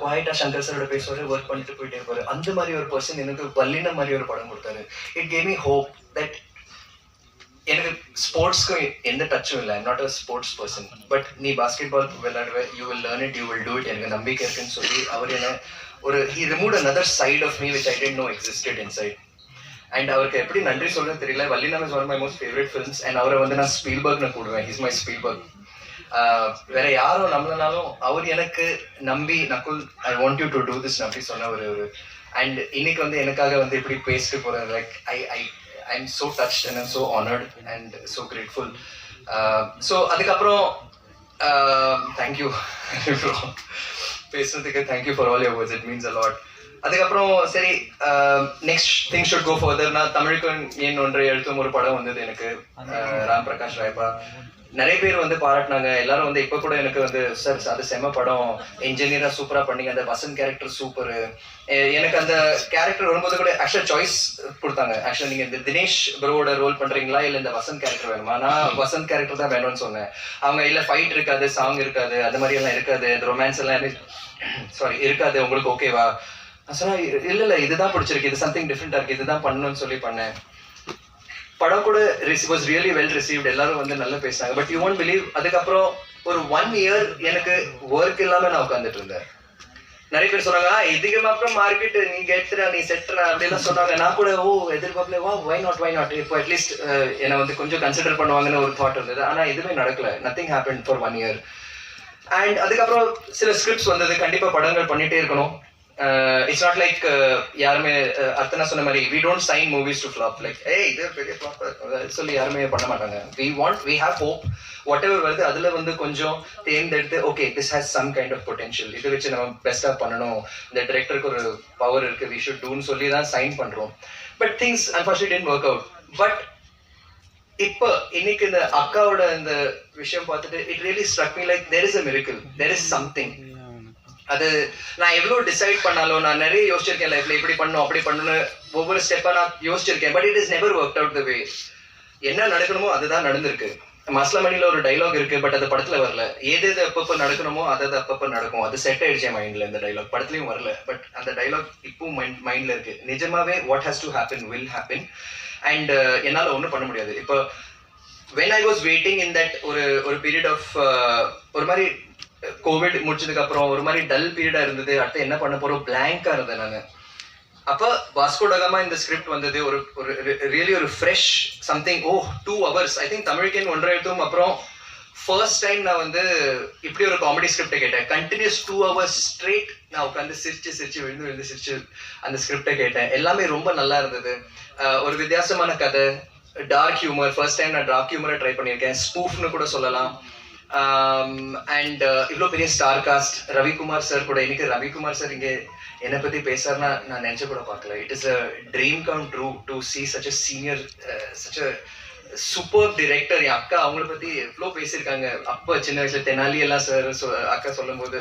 குவாய்டா சங்கர் சரோட பேசுவாரு ஒர்க் பண்ணிட்டு போயிட்டே இருப்பாரு. அந்த மாதிரி ஒரு பர்சன் எனக்கு பல்லின மாதிரி ஒரு படம் கொடுத்தாரு. It came me hope that எனக்கு ஸ்போர்ட்ஸ்க்கு எந்த டச்சும் இல்லை. Not a sports person but நீ basketball விளையாடுவ you will learn it you will do it எனக்கு நம்பிக்கை இருக்குன்னு சொல்லி அவர் என்ன ஒரு he remove another side of me which I didn't no existed inside and அவருக்கு எப்படி நன்றி சொல்றது தெரியல. Vallinam is one my most favourite films and அவரை வந்து நான் ஸ்பீல்பர்க்னு கூடுவேன் இஸ் மை ஸ்பீல்பர்க் வேற யாரோ நம்மளனாலும் அவர் எனக்கு நம்பி Nakul I want you to do this நம்பி சொன்ன ஒரு ஒரு அண்ட் இன்னைக்கு வந்து எனக்காக வந்து இப்படி பேசிட்டு போறது like I I I am so touch and I'm so honoured and so grateful so அதுக்கப்புறம் தேங்க்யூ பேசுறதுக்கு thank you for all your words it means a lot அதுக்கப்புறம் சரி நெக்ஸ்ட் திங் ஷுட் கோ ஃபர்தர்னா நான் தமிழுக்கு ஏன் ஒன்றை எழுத்தும் ஒரு படம் வந்தது எனக்கு ராம் பிரகாஷ் ராய்பா நிறைய பேர் வந்து பாராட்டினாங்க. எல்லாரும் வந்து இப்போ கூட எனக்கு வந்து சார் அது செம படம். இன்ஜினியரா சூப்பரா பண்ணீங்க. அந்த வசந்த் கேரக்டர் சூப்பர் எனக்கு அந்த கேரக்டர் வரும்போது கூட ஆக்சுவலா சாய்ஸ் கொடுத்தாங்க. ஆக்சுவலா நீங்க இந்த தினேஷ் ப்ரோவோட ரோல் பண்றீங்களா? இல்ல இந்த வசந்த் கேரக்டர் வேணுமா? நான் வசந்த் கேரக்டர் தான் வேணும்னு சொன்னேன். அவங்க இல்ல ஃபைட் இருக்காது சாங் இருக்காது அது மாதிரி எல்லாம் இருக்காது. ரொமான்ஸ் எல்லாம் சாரி இருக்காது. உங்களுக்கு ஓகேவா நான் சொன்னா இல்ல இல்ல இதுதான் பிடிச்சிருக்கு. இது சம்திங் டிஃப்ரெண்டா இருக்கு. இதுதான் பண்ணணும்னு சொல்லி பண்ணேன். படம் கூட வாஸ் ரியலி வெல் ரிசீவ்ட் எல்லாரும் வந்து நல்லா பேசினாங்க. பட் யூ ஒன்ட் பிலீவ் அதுக்கப்புறம் ஒரு ஒன் இயர் எனக்கு ஒர்க் இல்லாம நான் உட்காந்துட்டு இருந்தேன். நிறைய பேர் சொன்னாங்க இதுக்கு அப்புறம் மார்க்கெட் நீ கெட்டுற நீ செட்டுற அப்படிலாம் சொன்னாங்க. நான் கூட ஓ எதிர்பார்க்கல வா வை நாட் வை நாட் இப்போ அட்லீஸ்ட் என்னை வந்து கொஞ்சம் கன்சிடர் பண்ணுவாங்கன்னு ஒரு தாட் இருந்தது. ஆனால் எதுவுமே நடக்கல. Nothing happen for one year and அதுக்கப்புறம் சில ஸ்கிரிப்ட்ஸ் வந்தது. கண்டிப்பாக படங்கள் பண்ணிகிட்டே இருக்கணும். இட்ஸ் நாட் லைக் யாருமே uh, அர்த்தனா சொன்ன மாதிரி we don't sign movies to flop like a இது பெரிய ஃபிளாப் சொல்லி யாருமே பண்ண மாட்டாங்க. We want we have hope whatever வருது அதுல வந்து கொஞ்சம் தேர்ந்தெடுத்து okay this has some kind of potential இதை வச்சு நம்ம பெஸ்டா பண்ணணும். இந்த டிரெக்டருக்கு ஒரு பவர் இருக்கு. வி ஷுட் டூன்னு சொல்லி தான் சைன் பண்றோம். But things unfortunate work out but இப்போ இன்னைக்கு இந்த அக்காவோட இந்த விஷயம் பார்த்துட்டு it really struck me like there is a miracle there is something அது நான் எவ்வளோ டிசைட் பண்ணாலும் நான் நிறைய யோசிச்சிருக்கேன் லைஃப்ல இப்படி பண்ணும் அப்படி பண்ணணும்னு ஒவ்வொரு ஸ்டெப்பாக நான் யோசிச்சிருக்கேன். But it is never work out the way என்ன நடக்கணுமோ அதுதான் நடந்திருக்கு. மஸ்லமணில ஒரு டைலாக் இருக்கு பட் அது படத்துல வரல. எது எது அப்பப்போ நடக்கணுமோ அது அது அப்பப்போ நடக்கும். அது செட் ஆயிடுச்சு மைண்ட்ல இந்த டைலாக் படத்துலயும் வரல. பட் அந்த டைலாக் இப்பவும் மைண்ட் மைண்ட்ல இருக்கு. நிஜமாவே what has to happen will happen and என்னால் ஒன்றும் பண்ண முடியாது. இப்போ when I was waiting in that ஒரு ஒரு பீரியட் ஆஃப் uh, ஒரு மாதிரி கோவிட் முடிச்சதுக்கு அப்புறம் ஒரு மாதிரி டல் பீரியடா இருந்தது. அடுத்து என்ன பண்ண போறோம்? பிளாங்கா இருந்தேன் நான். அப்ப வாஸ்கோடகமா இந்த ஸ்கிரிப்ட் வந்தது. ஒரு ஒரு ரியலி ஒரு fresh something oh two hours I think தமிழ்கேன் ஒன்றாயிரத்தும் அப்புறம் ஃபர்ஸ்ட் டைம் நான் வந்து இப்படி ஒரு காமெடி ஸ்கிரிப்டை கேட்டேன். கண்டினியூஸ் டூ ஹவர்ஸ் ஸ்ட்ரெயிட் நான் உட்காந்து சிரிச்சு சிரிச்சு விழுந்து விழுந்து சிரிச்சு அந்த ஸ்கிரிப்டை கேட்டேன். எல்லாமே ரொம்ப நல்லா இருந்தது. ஒரு வித்தியாசமான கதை. டார்க் ஹியூமர் ஃபர்ஸ்ட் டைம் நான் டார்க் ஹியூமரை ட்ரை பண்ணியிருக்கேன். ஸ்பூஃப்னு கூட சொல்லலாம். Um, அண்ட் uh, இவ்வளோ பெரிய ஸ்டார் காஸ்ட் ரவிக்குமார் சார் கூட இன்னைக்கு ரவிக்குமார் சார் இங்கே என்னை பத்தி பேசுறாருன்னா நான் நினச்ச கூட பார்க்கல. It is a dream come true to see such a senior such a super director என் அக்கா அவங்கள பத்தி எவ்வளோ பேசியிருக்காங்க. அப்போ சின்ன வயசுல தெனாலி எல்லாம் சார் அக்கா சொல்லும்போது